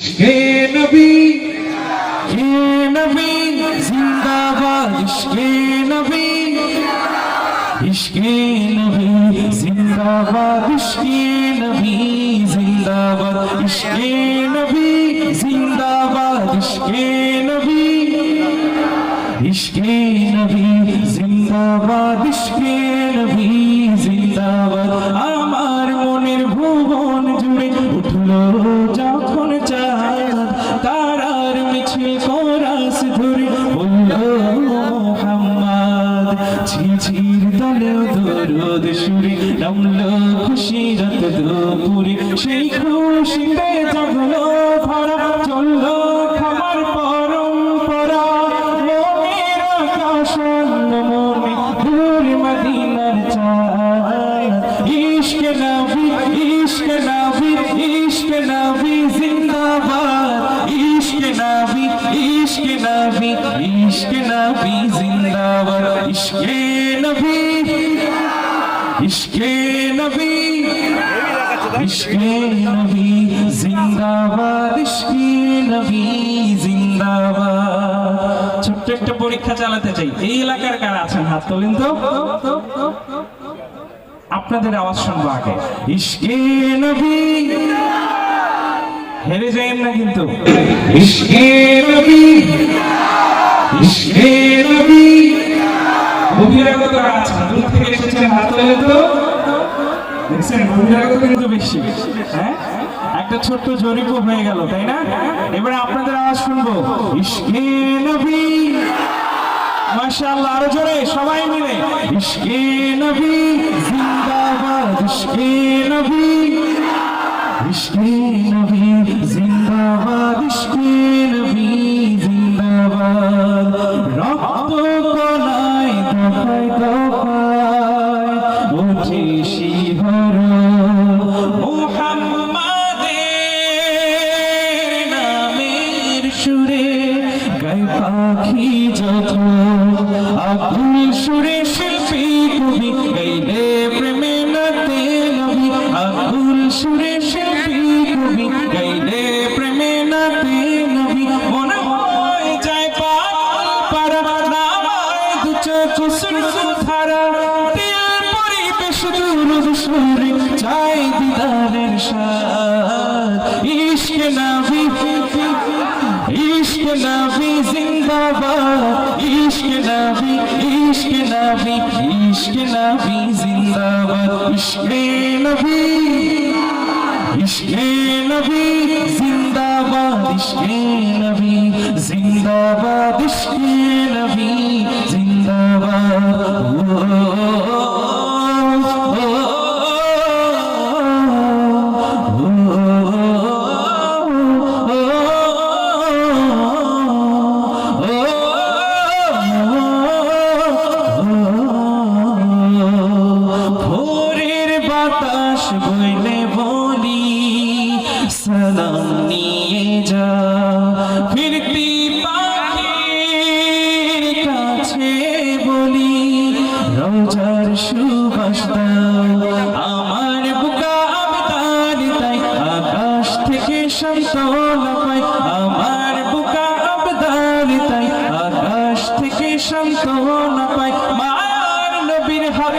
হে নবী। হে নবী, জিন্দাবাদ ইশকে নবী। ইশকে নবী, জিন্দাবাদ ইশকে নবী, জিন্দাবাদ। ইশকে নবী, জিন্দাবাদ ইশকে নবী। ইশকে নবী, জিন্দাবাদ ইশকে নবী, জিন্দাবাদ। আমার মনের ভুবন জুড়ে উঠল ঝিঝির দলেও দরদ সুরে নামলো খুশি রাত দুপুরে। সেই খুশিতে জাগলো इश्क नबी इश्क नबी जिंदाबाद इश्क नबी इश्क नबी इश्क नबी जिंदाबाद इश्क नबी जिंदाबाद ছোট্ট একটা পরীক্ষা চালাতে চাই। এই এলাকার কারা আছেন? হাত তোলেন তো। আপনাদের আওয়াজ শুনব আগে। ইশকে নবী হেরে যাইন না কিন্তু। ইশকে নবী। ইশকে নবী। বহিরাগত আছেন দূর থেকে এসেছেন হাত তোলেন তো। দেখছেন বহিরাগত কিন্তু বেশি। হ্যাঁ? একটা ছোট্ট জরিপও হয়ে গেল তাই না? এবারে আপনাদের আওয়াজ শুনব। ইশকে নবী। মাশাআল্লাহ আরও জোরে সবাই মিলে। ইশকে নবী জিন্দাবাদ ইশকে নবী। ইশকে নবী। পাখি যত আকুল সুরে শিল্পী কবি গাইলে প্রেমে নাতে নবী আকুল সুরে শিল্পী কবি গাইলে প্রেমে নাতে নবী মনে হয় যায় পাগল পারা নামায় দু চোখ সুরসুর ধারা। দিল পরিবেশ দুরুদ সুরে চাই দিদারের স্বাদ ইশক নবী ইশক নবী জিন্দাবাদ ইশক নবী ইশক নবী ইশক নবী জিন্দাবাদ। ইশকে নবী ইশকে নবী জিন্দাবাদ। ইশকে নবী জিন্দাবাদ, ইশকে নবী ভোরের বাতাস বইলে বলি, সালাম নিয়ে যা। ফিরতি পাখির কাছে বলি, রোজার সুবাস আমার বুকা আবদার তাই আকাশ থেকে সান্ত্বনা পাই আমার বুকা আবদার তাই আকাশ থেকে সান্ত্বনা পাই মায়ার নবীর হাত